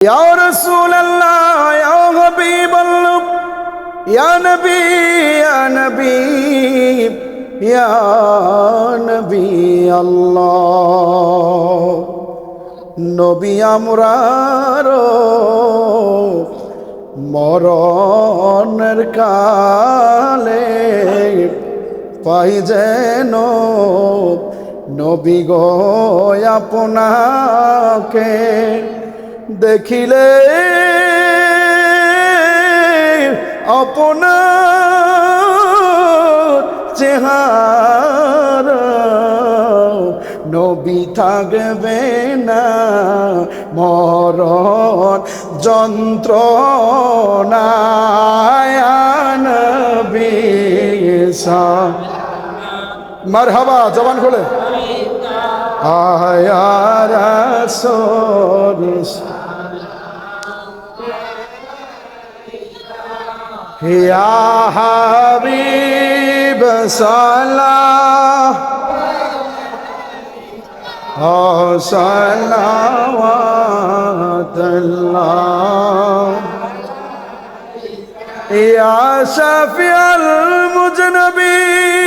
يا رسول الله يا حبيب الله يا نبي يا نبي يا نبي الله নবী আমরার মরণের কালে পাই যেন নবী গো আপনাকে দেখিলে আপনার চেহারা নবী থাকবে না মরণ যন্ত্রণায়নবী মারহাবা জবান খোলে। আয়া রাসূল يا حبيب صلاة أو صلوات الله يا شافع المذنبين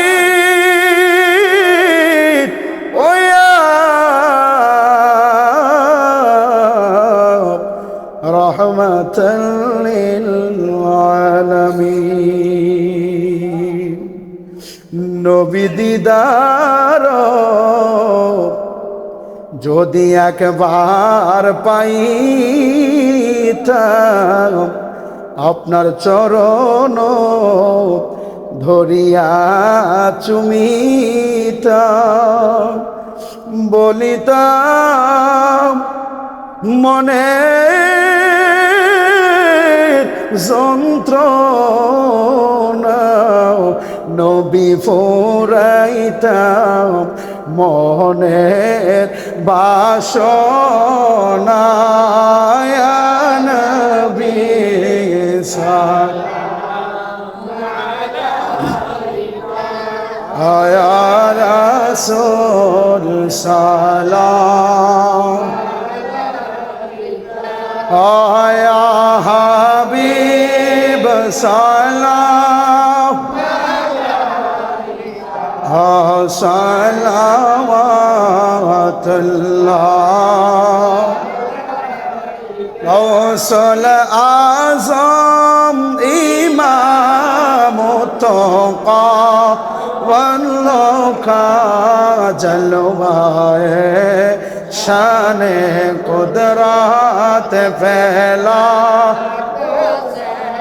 নবী দিদার যদি একবার পাইতাম আপনার চরণ ধরিয়া চুমিতাম বলিতাম মনে যন্ত্রণা নবী ফুরাইতাম মনের রাসূল সালাম আয়া হাবিব صلاة صلوات الله. رسول أعظم إمام التقى. واللقى جلوة شان قدرات فلا.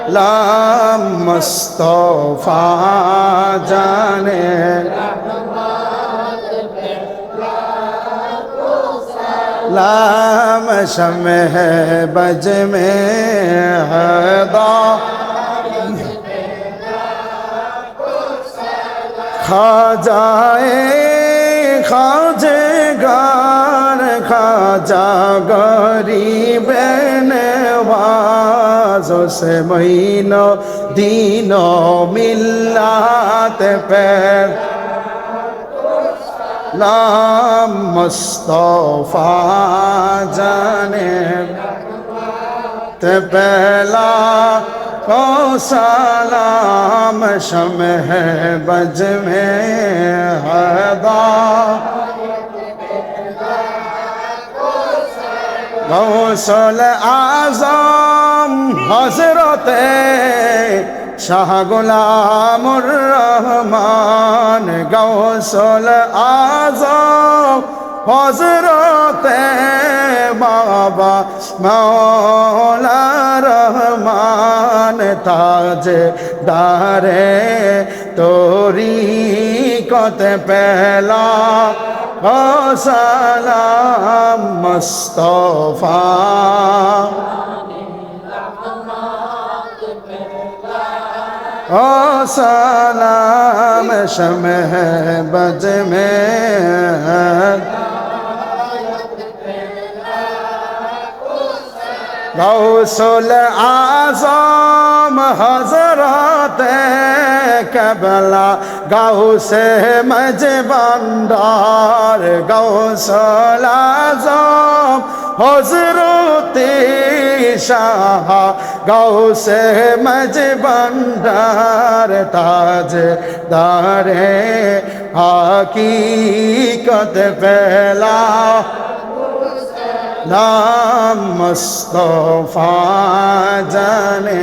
لام مصطفیٰ جانے۔ لام شم ہے بج میں حدا کھا جائے خواجے گار خواجہ غریب۔ ہے سو سے مہینوں دینوں ملات پیر۔ نام مصطفیٰ جانے۔ تے پہلا کو سلام شم ہے بج میں حیدہ গৌসল আজম হজরতে শাহ গোলামুর রহমান গৌসল আজম হজরতে বাবা মৌলা রহমান তাজ দারে তোরি কত পেলা سلام مصطفیٰ. او سلام شمع بج میں. غوثل آزام حضرات قبلہ गाओ से मज बंदार गाओ सलाजम हजरती शाह गाओ से मज बंदार ताज दारे हकीकत फैला नाम मुस्तफा जाने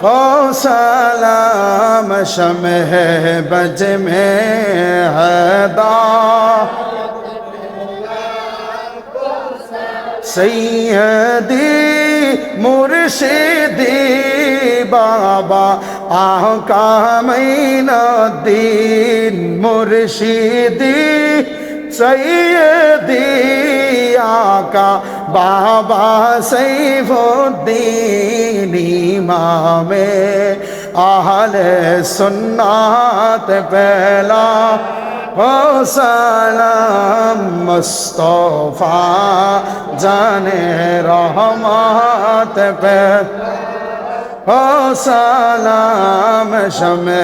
کو سلام شمع بج میں حدا سیدی مرشدی بابا، آقا مین الدین مرشدی سیدی آقا بابا سیف الدین امام اہل سنات پہلا و سلام مصطفیٰ جان رحمات پہلا او سلام شمع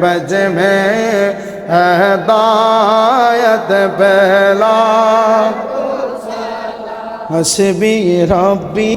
بج میں ہدایت پہلا حسبی ربی